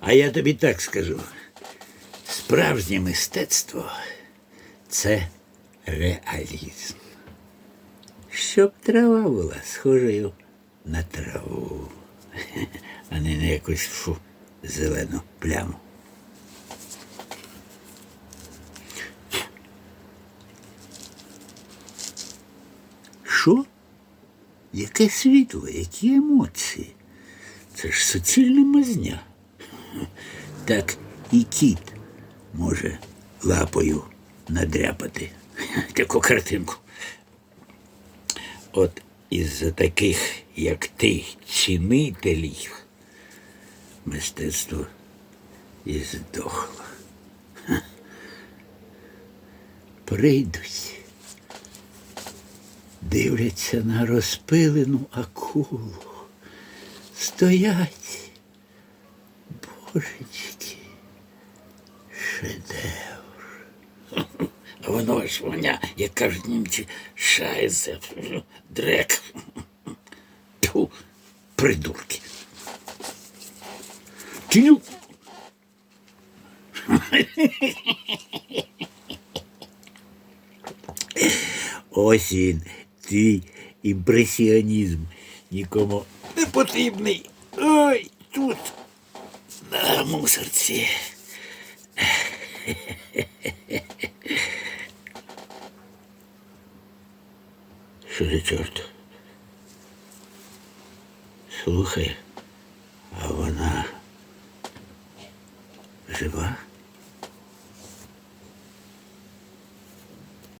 А я тобі так скажу. Справжнє мистецтво це реалізм. Щоб трава була схожою на траву, а не на якусь фу, зелену пляму. Що? Яке світло, які емоції? Це ж суцільна мазня. Так і кіт може лапою надряпати таку картинку. От із-за таких, як ти, цінителів, мистецтво і здохло. Прийдуть, дивляться на розпилену акулу, стоять, божечки, шедевр. Воно ж воня, як кажуть німці, шайзе, дрек. Тьфу, придурки. Тю. Ось він, твій імпресіонізм нікому не потрібний. Ой, тут, на мусорці. Що за чорт? Слухай, а вона жива?